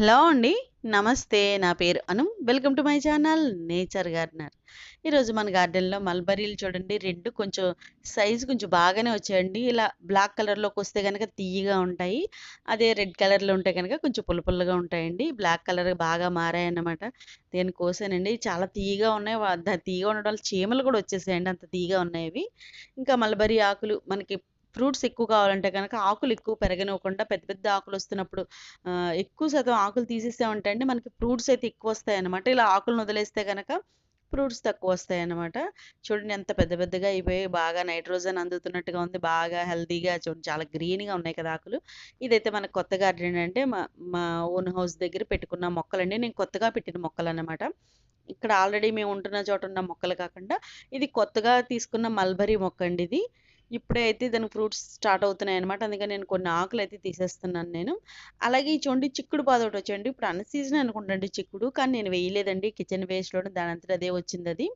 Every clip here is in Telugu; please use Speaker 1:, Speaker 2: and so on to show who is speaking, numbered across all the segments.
Speaker 1: హలో అండి. నమస్తే. నా పేరు Anu. Welcome to my channel nature gardener. ఈరోజు మన గార్డెన్‌లో మల్బరీలు చూడండి రెండు కొంచెం సైజు కొంచెం బాగానే వచ్చాయండి. ఇలా బ్లాక్ కలర్‌లోకొస్తే కనుక తీయగా ఉంటాయి. అదే రెడ్ కలర్‌లో ఉంటే కనుక కొంచెం పుల్లపుల్లగా ఉంటాయండి. బ్లాక్ కలర్ బాగా మారాయన్నమాట. నేను కోసానండి. చాలా తీయగా ఉన్నాయి. వ ఉండడం వల్ల చీమలు కూడా వచ్చేసాయండి. అంత తీగా ఉన్నాయి ఇంకా మల్బరీ ఆకులు మనకి ఫ్రూట్స్ ఎక్కువ కావాలంటే కనుక ఆకులు ఎక్కువ పెరగనివ్వకుండా పెద్ద పెద్ద ఆకులు వస్తున్నప్పుడు ఎక్కువ శాతం ఆకులు తీసేసామంటే అండి మనకి ఫ్రూట్స్ అయితే ఎక్కువ వస్తాయన్నమాట ఇలా ఆకులను వదిలేస్తే కనుక ఫ్రూట్స్ తక్కువ వస్తాయన్నమాట చూడండి ఎంత పెద్ద పెద్దగా అయిపోయి బాగా నైట్రోజన్ అందుతున్నట్టుగా ఉంది. బాగా హెల్తీగా చూడండి చాలా గ్రీన్‌గా ఉన్నాయి కదా ఆకులు. ఇదైతే మన కొత్త గార్డెన్ అంటే మా మా ఓన్ హౌస్ దగ్గర పెట్టుకున్న మొక్కలండి. నేను కొత్తగా పెట్టిన మొక్కలు అనమాట ఇక్కడ ఆల్రెడీ మేము ఉంటున్న చోట ఉన్న మొక్కలు కాకుండా ఇది కొత్తగా తీసుకున్న మల్బరీ మొక్క అండి ఇది. ఇప్పుడే అయితే దానికి ఫ్రూట్స్ స్టార్ట్ అవుతున్నాయి అనమాట అందుకని నేను కొన్ని ఆకులైతే తీసేస్తున్నాను నేను. అలాగే ఈ చూడండి చిక్కుడు పాదు వచ్చేయండి ఇప్పుడు అన్ సీజన్ అనుకుంటండి చిక్కుడు. కానీ నేను వేయలేదండి. కిచెన్ వేస్ట్‌లోనే అంతా అదే వచ్చింది అది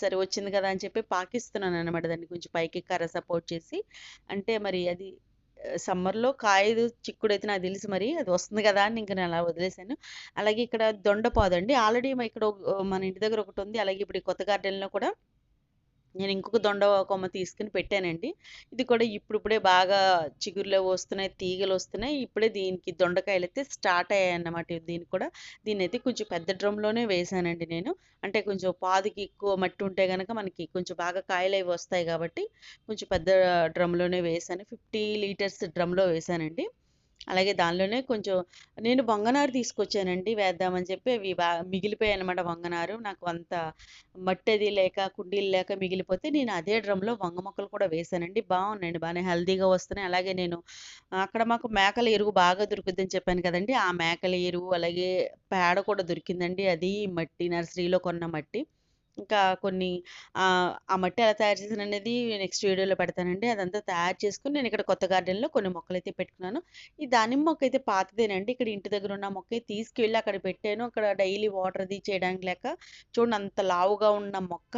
Speaker 1: సరే వచ్చింది కదా అని చెప్పి పాకిస్తున్నాను అనమాట దాన్ని కొంచెం పైకి కర్ర సపోర్ట్ చేసి. అంటే మరి అది సమ్మర్‌లో కాయదు అయితే నాకు తెలుసు మరి. అది వస్తుంది కదా అని ఇంకా నేను అలా వదిలేసాను. అలాగే ఇక్కడ దొండపాదండి. ఆల్రెడీ ఇక్కడ ఒక మన ఇంటి దగ్గర ఒకటి ఉంది అలాగే ఇప్పుడు కొత్త గార్డెన్‌లో కూడా నేను ఇంకొక దొండ కొమ్మ తీసుకొని పెట్టానండి. ఇది కూడా ఇప్పుడిప్పుడే బాగా చిగురులో వస్తున్నాయి. తీగలు వస్తున్నాయి ఇప్పుడే దీనికి దొండకాయలు అయితే స్టార్ట్ అయ్యాయన్నమాట దీనికి కూడా. దీన్నైతే కొంచెం పెద్ద డ్రమ్‌లోనే వేసానండి నేను. అంటే కొంచెం పాదుకి ఎక్కువ మట్టి ఉంటే కనుక మనకి కొంచెం బాగా కాయలవి వస్తాయి కాబట్టి కొంచెం పెద్ద డ్రమ్‌లోనే వేసాను ఫిఫ్టీ లీటర్స్ డ్రమ్‌లో వేసానండి అలాగే దానిలోనే కొంచెం నేను వంగనారు తీసుకొచ్చానండి వేద్దామని చెప్పి అవి బా మిగిలిపోయాయన్నమాట వంగనారు. నాకు అంత మట్టిది లేక కుండీలు లేక మిగిలిపోతే నేను అదే డ్రమ్‌లో వంగ మొక్కలు కూడా వేశానండి. బాగున్నాయండి. బాగానే హెల్దీగా వస్తున్నాయి. అలాగే నేను అక్కడ మాకు మేకల ఎరువు బాగా దొరుకుతుందని చెప్పాను కదండీ! ఆ మేకల ఎరువు అలాగే పేడ కూడా దొరికిందండి. అది మట్టి నర్సరీలో కొన్న మట్టి. ఇంకా కొన్ని ఆ మట్టి ఎలా తయారు చేశాననేది నెక్స్ట్ వీడియోలో పెడతానండి. అదంతా తయారు చేసుకుని నేను ఇక్కడ కొత్త గార్డెన్‌లో కొన్ని మొక్కలు అయితే పెట్టుకున్నాను. ఈ దానిమ్మ మొక్కైతే పాతదేనండి. ఇక్కడ ఇంటి దగ్గర ఉన్న మొక్క తీసుకెళ్ళి అక్కడ పెట్టాను. అక్కడ డైలీ వాటర్ అది చేయడానికి లేక చూడండి అంత లావుగా ఉన్న మొక్క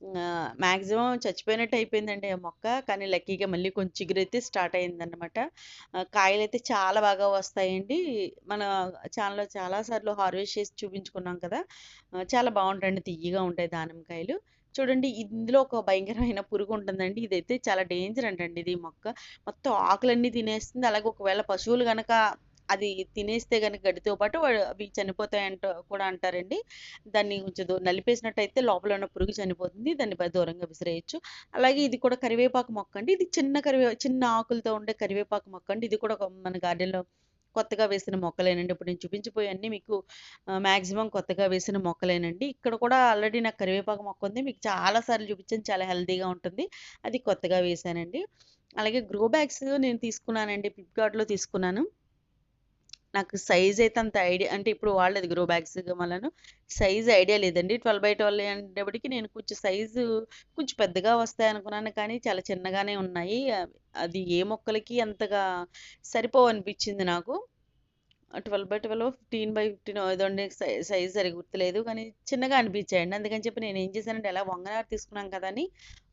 Speaker 1: మ్యాక్సిమం మాక్సిమం చచ్చిపోయినట్టు అయిపోయిందండి ఆ మొక్క. కానీ లక్కీగా మళ్ళీ కొంచెం చిగురైతే స్టార్ట్ అయిందన్నమాట. కాయలు అయితే చాలా బాగా వస్తాయండి. మన ఛానల్లో చాలా సార్లు హార్వెస్ట్ చేసి చూపించుకున్నాం కదా! చాలా బాగుంటాయండి తియ్యగా ఉంటాయి దానిమ్మకాయలు. చూడండి ఇందులో ఒక భయంకరమైన పురుగు ఉంటుందండి. ఇదైతే చాలా డేంజర్ అంటండి ఇది మొక్క. మొత్తం ఆకులన్నీ తినేస్తుంది. అలాగే ఒకవేళ పశువులు కనుక అది తినేస్తే కనుక గడ్డితో పాటు అవి చనిపోతాయంట కూడా అంటారండి. దాన్ని కొంచెం నలిపేసినట్టయితే లోపల ఉన్న పురుగు చనిపోతుంది. దాన్ని బ దూరంగా విసిరేయొచ్చు. అలాగే ఇది కూడా కరివేపాకు మొక్క అండి ఇది చిన్న కరివే చిన్న ఆకులతో ఉండే కరివేపాకు మొక్క అండి ఇది కూడా ఒక మన గార్డెన్‌లో కొత్తగా వేసిన మొక్కలేనండి. ఇప్పుడు నేను చూపించిపోయాన్ని మీకు మ్యాక్సిమం కొత్తగా వేసిన మొక్కలేనండి. ఇక్కడ కూడా ఆల్రెడీ నాకు కరివేపాకు మొక్క ఉంది. మీకు చాలా సార్లు చూపించాను. చాలా హెల్తీగా ఉంటుంది. అది కొత్తగా వేశానండి. అలాగే గ్రో బ్యాగ్స్ నేను తీసుకున్నానండి. ఫ్లిప్‌కార్ట్‌లో తీసుకున్నాను. నాకు సైజ్ అయితే అంత ఐడియా అంటే ఇప్పుడు వాళ్ళది గ్రో బ్యాగ్స్ మళ్ళను సైజ్ ఐడియా లేదండి. 12/12 అనేటప్పటికి నేను కొంచెం సైజు కొంచెం పెద్దగా వస్తాయి అనుకున్నాను కానీ చాలా చిన్నగానే ఉన్నాయి. అది ఏ మొక్కలకి అంతగా సరిపోవనిపించింది నాకు. 12/12 15/15 ఏదోండి సై సైజ్ సరిగ్గా గుర్తులేదు. కానీ చిన్నగా అనిపించాయండి. అందుకని చెప్పి నేను ఏం చేశానంటే ఎలా వంగనారు తీసుకున్నాం కదా అని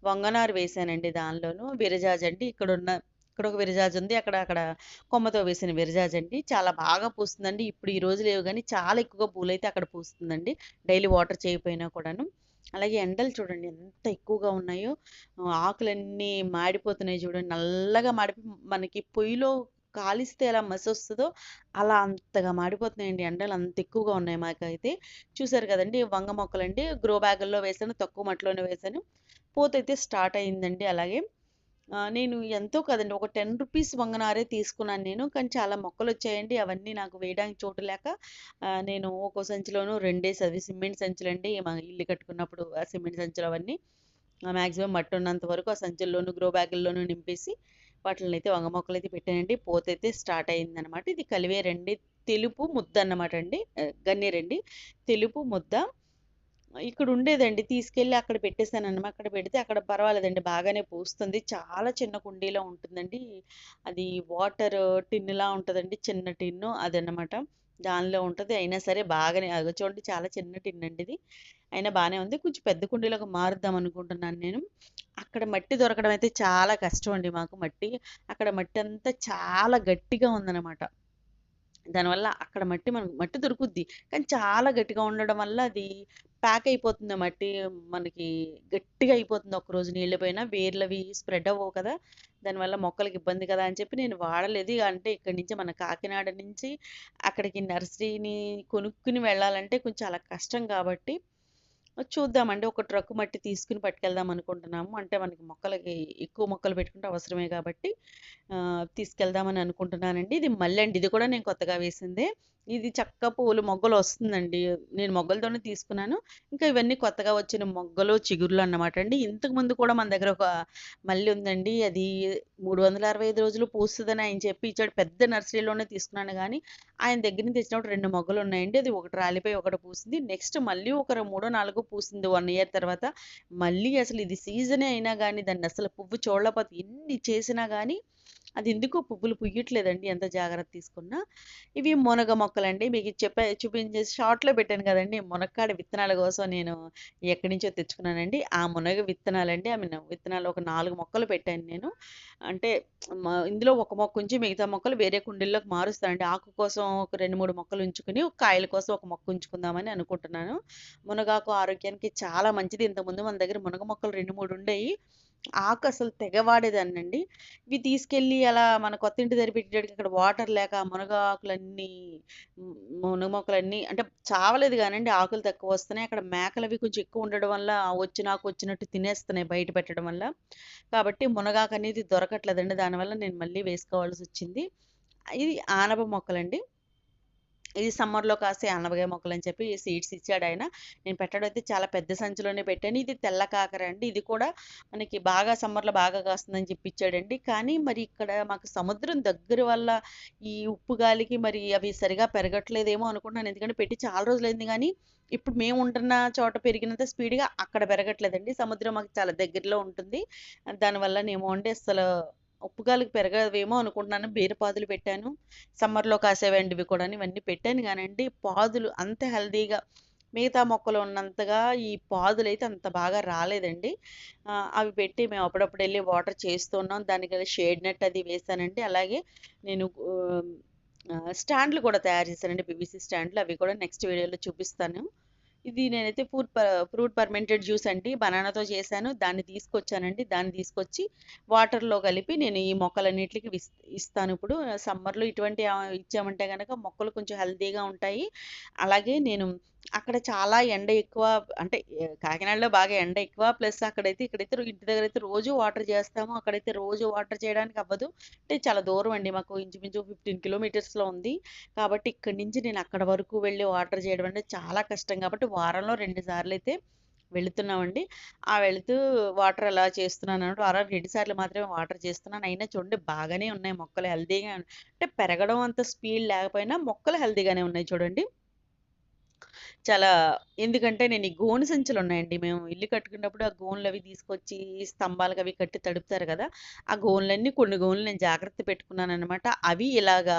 Speaker 1: వంగనారు వేశానండి దానిలోను. బిరజాజ్ అండి ఇక్కడ ఉన్న ఇక్కడ ఒక విరజాజి ఉంది. అక్కడ అక్కడ కొమ్మతో వేసిన విరజాజండి. చాలా బాగా పూస్తుందండి. ఇప్పుడు ఈ రోజు లేవు కానీ చాలా ఎక్కువగా పూలైతే అక్కడ పూస్తుందండి. డైలీ వాటర్ చేయకపోయినా కూడాను. అలాగే ఎండలు చూడండి ఎంత ఎక్కువగా ఉన్నాయో. ఆకులన్నీ మాడిపోతున్నాయి చూడండి. నల్లగా మాడిపోయి మనకి పొయ్యిలో కాలిస్తే ఎలా మసొస్తదో అలా అంతగా మాడిపోతున్నాయండి. ఎండలు అంత ఎక్కువగా ఉన్నాయి మాకైతే. చూసారు కదండి వంగ మొక్కలండి. గ్రో బ్యాగుల్లో వేశాను. తక్కువ మట్టిలోనే వేశాను. అయితే స్టార్ట్ అయిందండి అలాగే. నేను ఎంతో కాదండి ఒక 10 రూపీస్ వంగనారే తీసుకున్నాను నేను. కానీ చాలా మొక్కలొచ్చాయండి. అవన్నీ నాకు వేయడానికి చోటు లేక నేను ఒక్కో సంచిలోను రెండేసి అవి సిమెంట్ సంచులండి. మా ఇల్లు కట్టుకున్నప్పుడు ఆ సిమెంట్ సంచులు అవన్నీ. ఆహ్, మాక్సిమం మట్టి ఉన్నంత వరకు ఆ సంచుల్లోను, గ్రో బ్యాగుల్లోనూ నింపేసి వాటిల్నైతే వంగ మొక్కలైతే పెట్టానండి. పూతైతే స్టార్ట్ అయిందనమాట. ఇది కలివేరండి. తెలుపు ముద్ద అన్నమాట అండి. గన్నేరండి. తెలుపు ముద్ద. ఇక్కడ ఉండేదండి. తీసుకెళ్ళి అక్కడ పెట్టేసానన్నమాట. అక్కడ పెడితే అక్కడ పర్వాలేదండి. బాగానే పూస్తుంది. చాలా చిన్న కుండీలో ఉంటుందండి. అది వాటర్ టిన్నులా ఉంటుందండి చిన్న టిన్ను అదన్నమాట. దానిలో ఉంటది. అయినా సరే బాగానే అది చూడండి చాలా చిన్న టిన్ అండి ఇది. అయినా బాగానే ఉంది. కొంచెం పెద్ద కుండీలోకి మారుద్దాం అనుకుంటున్నాను నేను. అక్కడ మట్టి దొరకడం అయితే చాలా కష్టం అండి మాకు మట్టి. అక్కడ మట్టి అంతా చాలా గట్టిగా ఉందన్నమాట. దానివల్ల అక్కడ మట్టి మనకు మట్టి దొరుకుద్ది. కానీ చాలా గట్టిగా ఉండడం వల్ల అది ప్యాక్ అయిపోతుంది ఆ మట్టి. మనకి గట్టిగా అయిపోతుంది ఒకరోజు నీళ్ళు పోయినా. వేర్లవి స్ప్రెడ్ అవ్వవు కదా! దానివల్ల మొక్కలకి ఇబ్బంది కదా! అని చెప్పి నేను వాడలేదు. అంటే ఇక్కడి నుంచి మన కాకినాడ నుంచి అక్కడికి నర్సరీని కొనుక్కుని వెళ్ళాలంటే కొంచెం చాలా కష్టం కాబట్టి చూద్దామండి. ఒక ట్రక్ మట్టి తీసుకుని పట్టుకెళ్దాం అనుకుంటున్నాము. అంటే మనకి మొక్కలకి ఎక్కువ మొక్కలు పెట్టుకుంటే అవసరమే కాబట్టి తీసుకెళ్దామని అనుకుంటున్నానండి. ఇది మల్లండి. ఇది కూడా నేను కొత్తగా వేసిందే. ఇది చక్క పూలు మొగ్గలు వస్తుందండి. నేను మొగ్గలతోనే తీసుకున్నాను. ఇంకా ఇవన్నీ కొత్తగా వచ్చిన మొగ్గలు, చిగురులు అన్నమాట అండి. ఇంతకుముందు కూడా మన దగ్గర ఒక మల్లి ఉందండి. అది 365 రోజులు పూస్తుందని ఆయన చెప్పి ఇచ్చాడు. పెద్ద నర్సరీలోనే తీసుకున్నాను కానీ ఆయన దగ్గర నుంచి తెచ్చినప్పుడు రెండు మొగ్గలు ఉన్నాయండి అది ఒకటి రాలిపోయి ఒకటి పూసింది. నెక్స్ట్ మళ్ళీ ఒక మూడో, నాలుగో పూసింది వన్ ఇయర్ తర్వాత. మళ్ళీ అసలు ఇది సీజనే అయినా కానీ దాన్ని అసలు పువ్వు చూడలేకపోతే ఎన్ని చేసినా కానీ అది ఎందుకో పువ్వులు పుయ్యట్లేదండి ఎంత జాగ్రత్త తీసుకున్నా. ఇవి మునగ మొక్కలండి. మీకు చెప్ప చూపించే షార్ట్‌లో పెట్టాను కదండి మునక్కాడ విత్తనాల కోసం నేను ఎక్కడి నుంచో తెచ్చుకున్నానండి. ఆ మునగ విత్తనాలండి. ఆమె విత్తనాలు ఒక నాలుగు మొక్కలు పెట్టాను నేను. అంటే ఇందులో ఒక మొక్క ఉంచి మిగతా మొక్కలు వేరే కుండీల్లోకి మారుస్తానండి. ఆకు కోసం ఒక 2, 3 మొక్కలు ఉంచుకొని, కాయల కోసం ఒక మొక్క ఉంచుకుందామని అనుకుంటున్నాను. మునగాకు ఆరోగ్యానికి చాలా మంచిది. ఇంతకుముందు మన దగ్గర మునగ మొక్కలు రెండు మూడు ఉండేవి ఆకు అసలు తెగవాడేదాన్నండి ఇవి తీసుకెళ్ళి అలా మన కొత్తింటి దగ్గర పెట్టేటప్పటికి అక్కడ వాటర్ లేక మునగ ఆకులన్నీ మునగ మొక్కలన్నీ అంటే చావలేదు కానండి ఆకులు తక్కువ వస్తున్నాయి. అక్కడ మేకలు అవి కొంచెం ఎక్కువ ఉండడం వల్ల వచ్చిన ఆకు వచ్చినట్టు తినేస్తున్నాయి బయట పెట్టడం వల్ల. కాబట్టి మునగాకు అనేది దొరకట్లేదండి. దానివల్ల నేను మళ్ళీ వేసుకోవాల్సి వచ్చింది ఇది ఆనప మొక్కలండి. ఇది సమ్మర్‌లో కాసే అనవగా మొక్కలు అని చెప్పి సీడ్స్ ఇచ్చాడాయన. నేను పెట్టడం అయితే చాలా పెద్ద సంచిలోనే పెట్టాను. ఇది తెల్ల కాకర అండి. ఇది కూడా మనకి బాగా సమ్మర్‌లో బాగా కాస్తుందని చెప్పి ఇచ్చాడండి. కానీ మరి ఇక్కడ మాకు సముద్రం దగ్గర వల్ల ఈ ఉప్పు గాలికి మరి అవి సరిగా పెరగట్లేదేమో అనుకుంటున్నాను. ఎందుకంటే పెట్టి చాలా రోజులైంది కానీ ఇప్పుడు మేము ఉంటున్న చోట పెరిగినంత స్పీడ్‌గా అక్కడ పెరగట్లేదండి. సముద్రం మాకు చాలా దగ్గరలో ఉంటుంది. దానివల్ల నేమో అండి అస్సలు ఉప్పు గాలికి పెరగవేమో అనుకుంటున్నాను. బీరపాదులు పెట్టాను. సమ్మర్‌లో కాసేవండి ఇవి ఇవన్నీ పెట్టాను గానండి, పాదులు అంత హెల్దీగా మిగతా మొక్కలు ఉన్నంతగా ఈ పాదులు అయితే అంత బాగా రాలేదండి. అవి పెట్టి మేము అప్పుడప్పుడు వెళ్ళి వాటర్ చేస్తున్నాం దానికి షేడ్ నెట్ అది వేసానండి అలాగే నేను స్టాండ్‌లు కూడా తయారు చేశానండి. పీవీసీ స్టాండ్‌లు. అవి కూడా నెక్స్ట్ వీడియోలో చూపిస్తాను. ఇది నేనైతే ఫ్రూట్ ఫ్రూట్ పర్మెంటెడ్ జ్యూస్ అండి. బనానాతో చేశాను. దాన్ని తీసుకొచ్చానండి. దాన్ని తీసుకొచ్చి వాటర్‌లో కలిపి నేను ఈ మొక్కలన్నిటికి ఇస్తాను ఇప్పుడు. సమ్మర్‌లో ఇటువంటి ఇచ్చామంటే కనుక మొక్కలు కొంచెం హెల్తీగా ఉంటాయి. అలాగే నేను అక్కడ చాలా ఎండ ఎక్కువ అంటే కాకినాడలో బాగా ఎండ ఎక్కువ. ప్లస్ అక్కడైతే ఇక్కడైతే ఇంటి దగ్గర అయితే రోజు వాటర్ చేస్తాము. అక్కడైతే రోజు వాటర్ చేయడానికి అవ్వదు. అంటే చాలా దూరం అండి మాకు ఇంచుమించు 15 కిలోమీటర్స్‌లో ఉంది. కాబట్టి ఇక్కడి నుంచి నేను అక్కడ వరకు వెళ్ళి వాటర్ చేయడం అంటే చాలా కష్టం కాబట్టి వారంలో రెండు సార్లు అయితే వెళుతున్నామండి. ఆ వెళుతూ వాటర్ అలా చేస్తున్నానన్నమాట. వారానికి రెండు సార్లు మాత్రమే వాటర్ చేస్తున్నాను. అయినా చూడండి బాగానే ఉన్నాయి మొక్కలు హెల్తీగా అంటే పెరగడం అంత స్పీడ్ లేకపోయినా మొక్కలు హెల్తీగానే ఉన్నాయి చూడండి. చాలా ఎందుకంటే నేను ఈ గోను సంచులున్నాయండి. మేము ఇల్లు కట్టుకున్నప్పుడు ఆ గోనులవి తీసుకొచ్చి స్తంభాలకవి కట్టి తడుపుతారు కదా ఆ గోన్లన్నీ కొన్ని గోన్లు నేను జాగ్రత్త పెట్టుకున్నాను అనమాట అవి ఇలాగా